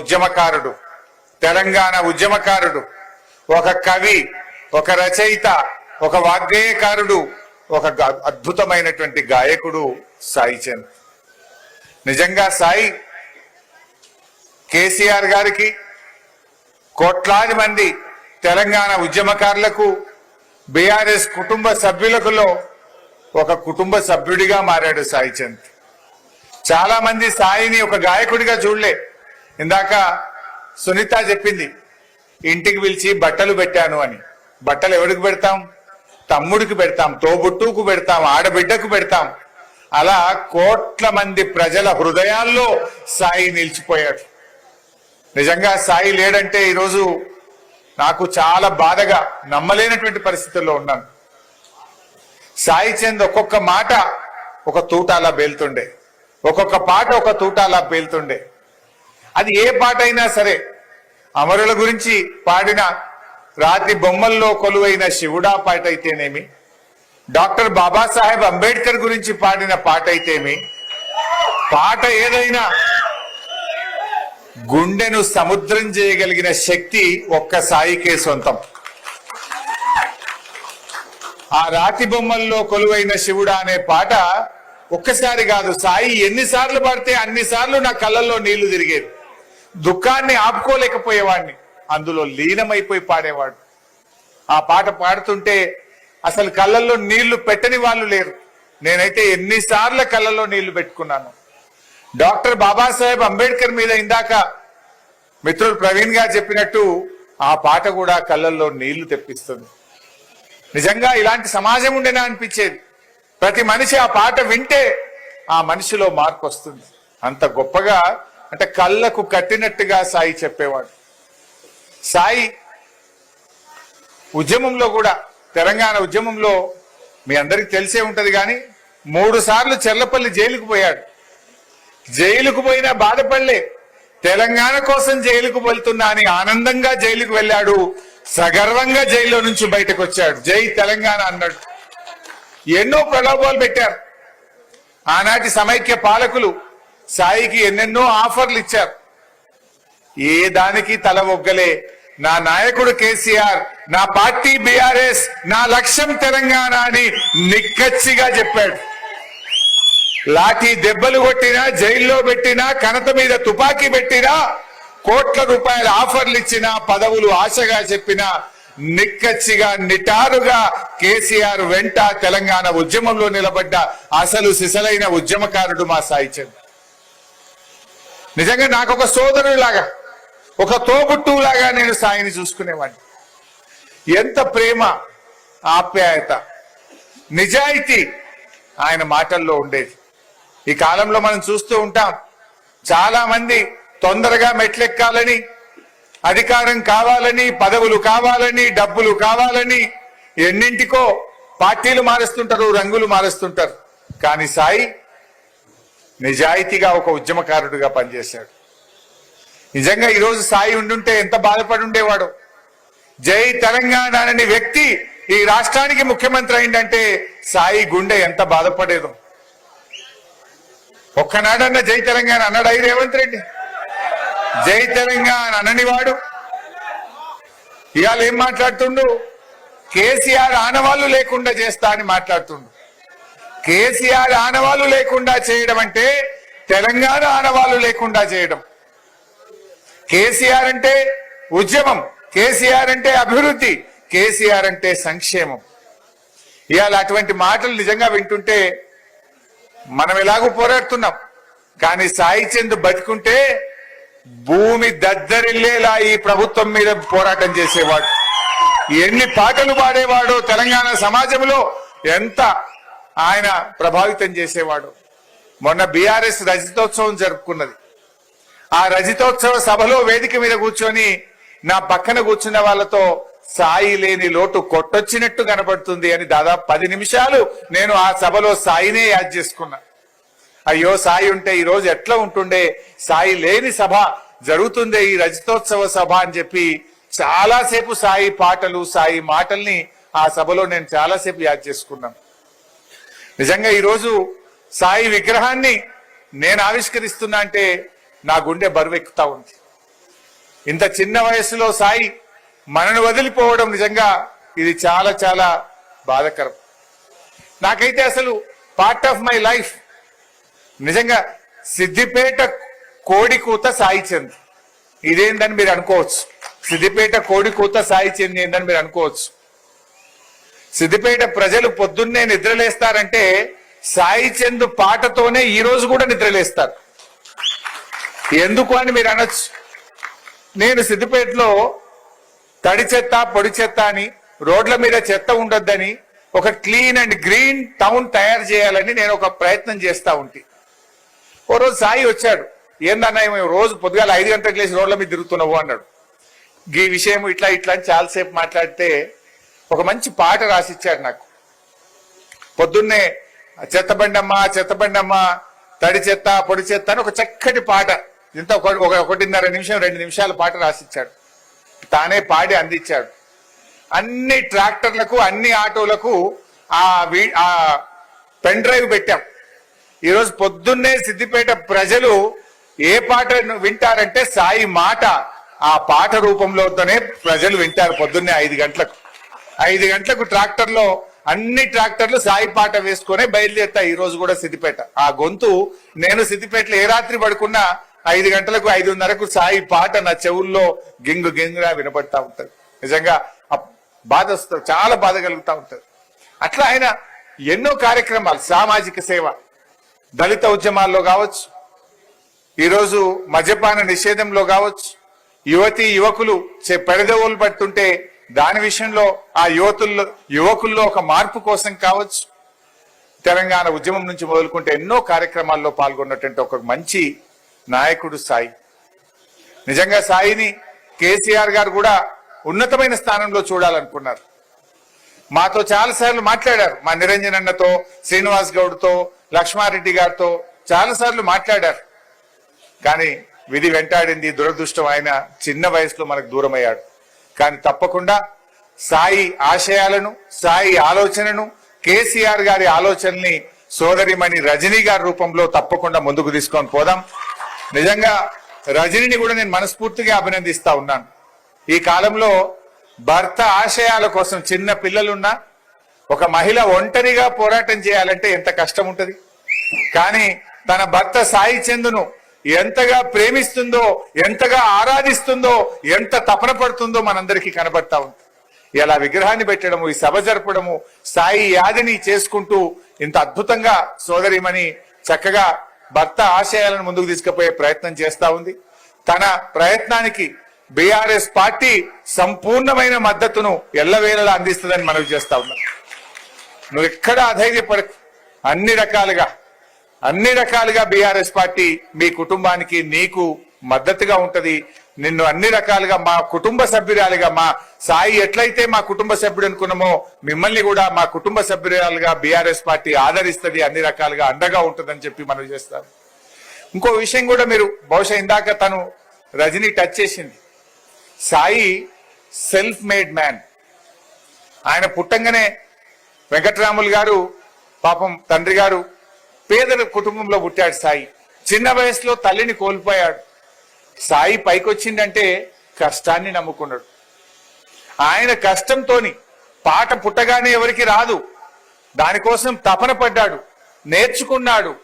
ఉద్యమకారుడు. తెలంగాణ ఉద్యమకారుడు. ఒక కవి ఒక రచయిత ఒక వాగ్గేయకారుడు ఒక అద్భుతమైనటువంటి గాయకుడు సాయి చంద్. నిజంగా సాయి కేసీఆర్ గారికి కోట్లాది మంది తెలంగాణ ఉద్యమకారులకు బీఆర్ఎస్ కుటుంబ సభ్యులకులో ఒక కుటుంబ సభ్యుడిగా మారాడు సాయి చంద్. చాలా మంది సాయిని ఒక గాయకుడిగా చూడలే. ఇందాక సునీత చెప్పింది ఇంటికి పిలిచి బట్టలు పెట్టాను అని. బట్టలు ఎవరికి పెడతాం? తమ్ముడికి పెడతాం తోబుట్టుకు పెడతాం ఆడబిడ్డకు పెడతాం. అలా కోట్ల మంది ప్రజల హృదయాల్లో సాయి నిలిచిపోయాడు. నిజంగా సాయి లేడంటే ఈరోజు నాకు చాలా బాధగా నమ్మలేనటువంటి పరిస్థితుల్లో ఉన్నాను. సాయి చంద్ ఒక్కొక్క మాట ఒక తూటాలా బేల్తుండే. ఒక్కొక్క పాట ఒక తూటాలా పేలుతుండే అది ఏ పాట అయినా సరే అమరుల గురించి పాడిన రాతి బొమ్మల్లో కొలువైన శివుడా పాట అయితేనేమి? డాక్టర్ బాబాసాహెబ్ అంబేద్కర్ గురించి పాడిన పాట అయితేమి? పాట ఏదైనా గుండెను సముద్రం చేయగలిగిన శక్తి ఒక్క సాయికే సొంతం. ఆ రాతి బొమ్మల్లో కొలువైన శివుడా అనే పాట ఒక్కసారి కాదు సాయి ఎన్నిసార్లు పాడితే అన్నిసార్లు నా కళ్ళల్లో నీళ్ళు తిరిగేది దుఃఖాన్ని ఆపుకోలేకపోయేవాడిని అందులో లీనమైపోయి పాడేవాడు. ఆ పాట పాడుతుంటే అసలు కళ్ళల్లో నీళ్ళు పెట్టని వాళ్ళు లేరు. నేనైతే ఎన్నిసార్లు కళ్ళల్లో నీళ్ళు పెట్టుకున్నాను. డాక్టర్ బాబాసాహెబ్ అంబేద్కర్ మీద ఇందాక మిత్రుడు ప్రవీణ్ గారు చెప్పినట్టు ఆ పాట కూడా కళ్ళల్లో నీళ్ళు తెప్పిస్తుంది. నిజంగా ఇలాంటి సమాజం ఉండేనా అనిపించేది. ప్రతి మనిషి ఆ పాట వింటే ఆ మనిషిలో మార్పు వస్తుంది. అంత గొప్పగా అంటే కళ్ళకు కట్టినట్టుగా సాయి చెప్పేవాడు. సాయి ఉద్యమంలో కూడా తెలంగాణ ఉద్యమంలో మీ అందరికి తెలిసే ఉంటది కానీ మూడు సార్లు చెర్లపల్లి జైలుకు పోయాడు. జైలుకు పోయినా బాధపడలే. తెలంగాణ కోసం జైలుకు వెళ్తున్నా అని ఆనందంగా జైలుకు వెళ్ళాడు. సగర్వంగా జైల్లో నుంచి బయటకు వచ్చాడు. జై తెలంగాణ అన్నాడు. ఎన్నో ప్రలోభాలు పెట్టారు. ఆనాటి సమైక్య పాలకులు సాయికి ఎన్నెన్నో ఆఫర్లు ఇచ్చారు. ఏ దానికి తల ఒగ్గలే? నా నాయకుడు కేసీఆర్ నా పార్టీ బీఆర్ఎస్ నా లక్ష్యం తెలంగాణ అని నిక్కచ్చిగా చెప్పాడు. లాఠీ దెబ్బలు కొట్టినా జైల్లో పెట్టినా కనత మీద తుపాకీ పెట్టినా కోట్ల రూపాయల ఆఫర్లు ఇచ్చినా పదవులు ఆశగా చెప్పినా నిక్కచ్చిగా నిటారుగా కేసీఆర్ వెంట తెలంగాణ ఉద్యమంలో నిలబడ్డ అసలు సిసలైన ఉద్యమకారుడు మా సాయి చంద్. నిజంగా నాకు ఒక సోదరులాగా ఒక తోబుట్టువులాగా నేను సాయిని చూసుకునేవాడిని. ఎంత ప్రేమ ఆప్యాయత నిజాయితీ ఆయన మాటల్లో ఉండేది. ఈ కాలంలో మనం చూస్తూ ఉంటాం చాలా మంది తొందరగా మెట్లెక్కాలని అధికారం కావాలని పదవులు కావాలని డబ్బులు కావాలని ఎన్నింటికో పార్టీలు మారుస్తుంటారు రంగులు మారుస్తుంటారు. కానీ సాయి నిజాయితీగా ఒక ఉద్యమకారుడిగా పనిచేశాడు. నిజంగా ఈరోజు సాయి ఉండుంటే ఎంత బాధపడి ఉండేవాడు. జై తెలంగాణ అనే వ్యక్తి ఈ రాష్ట్రానికి ముఖ్యమంత్రి అయిందంటే సాయి గుండె ఎంత బాధపడేదో. ఒక్కనాడన్న జై తెలంగాణ అన్నాడు అయి రేవంత్ రెడ్డి. జై తెలంగాణ అననివాడు ఇవాళ ఏం మాట్లాడుతుండు? కేసీఆర్ ఆనవాళ్ళు లేకుండా చేస్తా అని మాట్లాడుతుండు. కేసీఆర్ ఆనవాళ్ళు లేకుండా చేయడం అంటే తెలంగాణ ఆనవాళ్ళు లేకుండా చేయడం. కేసీఆర్ అంటే ఉద్యమం కేసీఆర్ అంటే అభివృద్ధి కేసీఆర్ అంటే సంక్షేమం. ఇవాళ అటువంటి మాటలు నిజంగా వింటుంటే మనం ఎలాగో పోరాడుతున్నాం. కానీ సాయి చంద్ బతికుంటే భూమి దద్దరిల్లేలా ఈ ప్రభుత్వం మీద పోరాటం చేసేవాడు. ఎన్ని పాటలు పాడేవాడో తెలంగాణ సమాజంలో ఎంత ఆయన ప్రభావితం చేసేవాడు. మొన్న బీఆర్ఎస్ రజితోత్సవం జరుపుకున్నది. ఆ రజితోత్సవ సభలో వేదిక మీద కూర్చొని నా పక్కన కూర్చున్న వాళ్ళతో సాయి లేని లోటు కొట్టొచ్చినట్టు కనబడుతుంది అని దాదాపు పది నిమిషాలు నేను ఆ సభలో సాయినే యాద్ చేసుకున్నా. అయ్యో సాయి ఉంటే ఈ రోజు ఎట్లా ఉంటుండే? సాయి లేని సభ జరుగుతుందే ఈ రజతోత్సవ సభ అని చెప్పి చాలాసేపు సాయి పాటలు సాయి మాటల్ని ఆ సభలో నేను చాలాసేపు యాద్ చేసుకున్నాను. నిజంగా ఈరోజు సాయి విగ్రహాన్ని నేను ఆవిష్కరిస్తున్నా అంటే నా గుండె బరువెక్కుతా ఉంది. ఇంత చిన్న వయసులో సాయి మనను వదిలిపోవడం నిజంగా ఇది చాలా చాలా బాధకరం. నాకైతే అసలు పార్ట్ ఆఫ్ మై లైఫ్ నిజంగా సిద్దిపేట కోడి కూత సాయి చెంది. ఇదేందని మీరు అనుకోవచ్చు. సిద్దిపేట కోడి కూత సాయి చెంది ఏందని మీరు అనుకోవచ్చు. సిద్దిపేట ప్రజలు పొద్దున్నే నిద్రలేస్తారంటే సాయి చంద్ పాటతోనే ఈ రోజు కూడా నిద్రలేస్తారు. ఎందుకు అని మీరు అనొచ్చు. నేను సిద్దిపేటలో తడి చెత్త పొడి చెత్త అని రోడ్ల మీద చెత్త ఉండొద్దని ఒక క్లీన్ అండ్ గ్రీన్ టౌన్ తయారు చేయాలని నేను ఒక ప్రయత్నం చేస్తా ఉంటే. ఓ రోజు సాయి వచ్చాడు. ఏందన్నా మేము రోజు పొద్దుగాల ఐదు గంటలకు లేచి రోడ్ల మీద తిరుగుతున్నావు అన్నాడు. ఈ విషయం ఇట్లా ఇట్లా అని చాలాసేపు మాట్లాడితే ఒక మంచి పాట రాసిచ్చాడు నాకు. పొద్దున్నే చెత్తబండమ్మ చెత్తబండమ్మ తడి చెత్త పొడి చెత్త అని ఒక చక్కటి పాట ఇంత ఒక ఒక- ఒకటిన్నర నిమిషం రెండు నిమిషాల పాట రాసిచ్చాడు. తానే పాడి అందించాడు అన్ని ట్రాక్టర్లకు అన్ని ఆటోలకు ఆ ఆ పెన్ డ్రైవ్ పెట్టాం. ఈరోజు పొద్దున్నే సిద్దిపేట ప్రజలు ఏ పాట వింటారంటే సాయి మాట ఆ పాట రూపంలోతోనే ప్రజలు వింటారు పొద్దున్నే ఐదు గంటలకు. ఐదు గంటలకు ట్రాక్టర్లో అన్ని ట్రాక్టర్లు సాయి పాట వేసుకునే బయలుదేరుతాయి ఈ రోజు కూడా సిద్దిపేట. ఆ గొంతు నేను సిద్దిపేటలో ఏ రాత్రి పడుకున్నా ఐదు గంటలకు ఐదున్నరకు సాయి పాట నా చెవుల్లో గింగు గింగుగా వినపడతా ఉంటది. నిజంగా బాధ వస్తుంది చాలా బాధ కలుగుతా ఉంటది. అట్లా ఆయన ఎన్నో కార్యక్రమాలు సామాజిక సేవ దళిత ఉద్యమాల్లో కావచ్చు ఈరోజు మద్యపాన నిషేధంలో కావచ్చు యువతి యువకులు పెడదవులు పడుతుంటే దాని విషయంలో ఆ యువతుల్లో యువకుల్లో ఒక మార్పు కోసం కావచ్చు తెలంగాణ ఉద్యమం నుంచి మొదలుకుంటే ఎన్నో కార్యక్రమాల్లో పాల్గొన్నటువంటి ఒక మంచి నాయకుడు సాయి. నిజంగా సాయిని కేసీఆర్ గారు కూడా ఉన్నతమైన స్థానంలో చూడాలనుకున్నారు. మాతో చాలా సార్లు మాట్లాడారు మా నిరంజన్ అన్నతో శ్రీనివాస్ గౌడ్తో లక్ష్మారెడ్డి గారితో చాలా సార్లు మాట్లాడారు. కానీ విధి వెంటాడింది దురదృష్టం ఆయన చిన్న వయసులో మనకు దూరమయ్యాడు. కానీ తప్పకుండా సాయి ఆశయాలను సాయి ఆలోచనను కేసీఆర్ గారి ఆలోచనని సోదరిమణి రజనీ గారి రూపంలో తప్పకుండా ముందుకు తీసుకొని పోదాం. నిజంగా రజనిని కూడా నేను మనస్ఫూర్తిగా అభినందిస్తా ఉన్నాను. ఈ కాలంలో భర్త ఆశయాల కోసం చిన్న పిల్లలున్నా ఒక మహిళ ఒంటరిగా పోరాటం చేయాలంటే ఎంత కష్టం ఉంటుంది. కానీ తన భర్త సాయి చందును ఎంతగా ప్రేమిస్తుందో ఎంతగా ఆరాధిస్తుందో ఎంత తపన పడుతుందో మనందరికీ కనబడతా ఉంది. ఇలా విగ్రహాన్ని పెట్టడము ఈ సభ జరపడము సాయి యాదిని చేసుకుంటూ ఇంత అద్భుతంగా సోదరిమణి చక్కగా భర్త ఆశయాలను ముందుకు తీసుకుపోయే ప్రయత్నం చేస్తా ఉంది. తన ప్రయత్నానికి బీఆర్ఎస్ పార్టీ సంపూర్ణమైన మద్దతును ఎల్లవేళలా అందిస్తుందని మనవి చేస్తా ఉన్నాం. నువ్వు ఎక్కడ అధైర్యపడ అన్ని రకాలుగా అన్ని రకాలుగా బీఆర్ఎస్ పార్టీ మీ కుటుంబానికి నీకు మద్దతుగా ఉంటది. నిన్ను అన్ని రకాలుగా మా కుటుంబ సభ్యురాలుగా మా సాయి ఎట్లయితే మా కుటుంబ సభ్యుడు అనుకున్నామో మిమ్మల్ని కూడా మా కుటుంబ సభ్యురాలుగా బీఆర్ఎస్ పార్టీ ఆదరిస్తుంది. అన్ని రకాలుగా అండగా ఉంటుందని చెప్పి మనం చేస్తాం ఇంకో విషయం కూడా మీరు బహుశా ఇందాక తను రజనీ టచ్ చేసింది. సాయి సెల్ఫ్ మేడ్ మ్యాన్ ఆయన పుట్టంగానే వెంకటరాములు గారు పాపం తండ్రి గారు పేదల కుటుంబంలో పుట్టాడు సాయి. చిన్న వయసులో తల్లిని కోల్పోయాడు. సాయి పైకొచ్చిందంటే కష్టాన్ని నమ్ముకున్నాడు. ఆయన కష్టంతోని పాట పుట్టగానే ఎవరికి రాదు. దానికోసం తపన పడ్డాడు. నేర్చుకున్నాడు.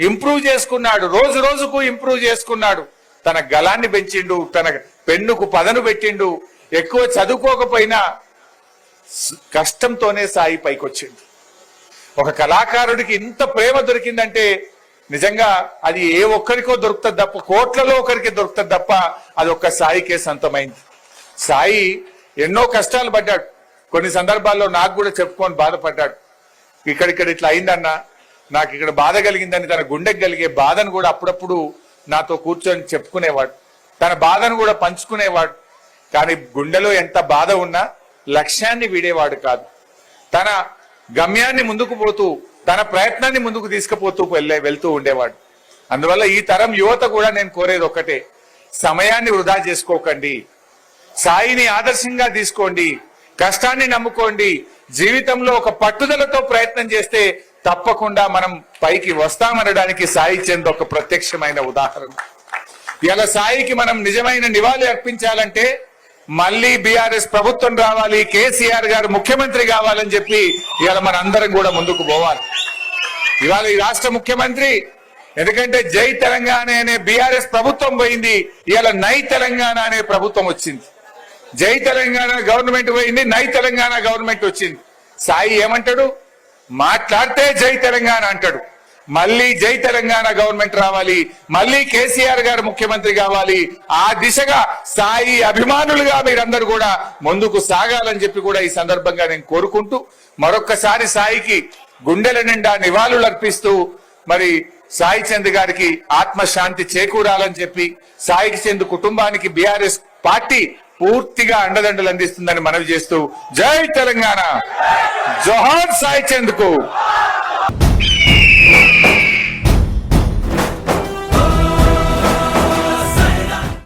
ఇంప్రూవ్ చేసుకున్నాడు. రోజు రోజుకు ఇంప్రూవ్ చేసుకున్నాడు. తన గలాన్ని పెంచిండు తన పెన్నుకు పదను పెట్టిండు. ఎక్కువ చదువుకోకపోయినా కష్టంతోనే సాయి పైకొచ్చిండు. ఒక కళాకారుడికి ఇంత ప్రేమ దొరికిందంటే నిజంగా అది ఏ ఒక్కరికో దొరుకుతుంది తప్ప కోట్లలో ఒకరికి దొరుకుతుంది తప్ప అది ఒక్క సాయికే సొంతమైంది. సాయి ఎన్నో కష్టాలు పడ్డాడు. కొన్ని సందర్భాల్లో నాకు కూడా చెప్పుకొని బాధపడ్డాడు. ఇక్కడిక్కడ ఇట్లా అయిందన్న నాకు ఇక్కడ బాధ కలిగిందని తన గుండెకి కలిగే బాధను కూడా అప్పుడప్పుడు నాతో కూర్చొని చెప్పుకునేవాడు. తన బాధను కూడా పంచుకునేవాడు. కానీ గుండెలో ఎంత బాధ ఉన్నా లక్ష్యాన్ని వీడేవాడు కాదు. తన గమ్యాన్ని ముందుకు పోతూ తన ప్రయత్నాన్ని ముందుకు తీసుకుపోతూ వెళ్ళే వెళ్తూ ఉండేవాడు. అందువల్ల ఈ తరం యువత కూడా నేను కోరేది ఒక్కటే సమయాన్ని వృధా చేసుకోకండి. సాయిని ఆదర్శంగా తీసుకోండి. కష్టాన్ని నమ్ముకోండి. జీవితంలో ఒక పట్టుదలతో ప్రయత్నం చేస్తే తప్పకుండా మనం పైకి వస్తామనడానికి సాయి చెంది ఒక ప్రత్యక్షమైన ఉదాహరణ. ఇలా సాయికి మనం నిజమైన నివాళి అర్పించాలంటే మళ్ళీ బీఆర్ఎస్ ప్రభుత్వం రావాలి కేసీఆర్ గారు ముఖ్యమంత్రి కావాలని చెప్పి ఇవాళ మన అందరం కూడా ముందుకు పోవాలి. ఇవాళ ఈ రాష్ట్ర ముఖ్యమంత్రి ఎందుకంటే జై తెలంగాణ అనే బీఆర్ఎస్ ప్రభుత్వం పోయింది ఇవాళ నై తెలంగాణ అనే ప్రభుత్వం వచ్చింది. జై తెలంగాణ గవర్నమెంట్ పోయింది నై తెలంగాణ గవర్నమెంట్ వచ్చింది. సాయి ఏమంటాడు? మాట్లాడితే జై తెలంగాణ అంటాడు. మళ్ళీ జై తెలంగాణ గవర్నమెంట్ రావాలి మళ్ళీ కేసీఆర్ గారు ముఖ్యమంత్రి కావాలి. ఆ దిశగా సాయి అభిమానులుగా మీరందరూ కూడా ముందుకు సాగాలని చెప్పి కూడా ఈ సందర్భంగా నేను కోరుకుంటూ మరొక్కసారి సాయికి గుండెల నిండా నివాళులు అర్పిస్తూ మరి సాయి చంద్ గారికి ఆత్మశాంతి చేకూరాలని చెప్పి సాయికి చంద్ కుటుంబానికి బీఆర్ఎస్ పార్టీ పూర్తిగా అండదండలు అందిస్తుందని మనవి చేస్తూ జై తెలంగాణ. జోహార్ సాయి చంద్కు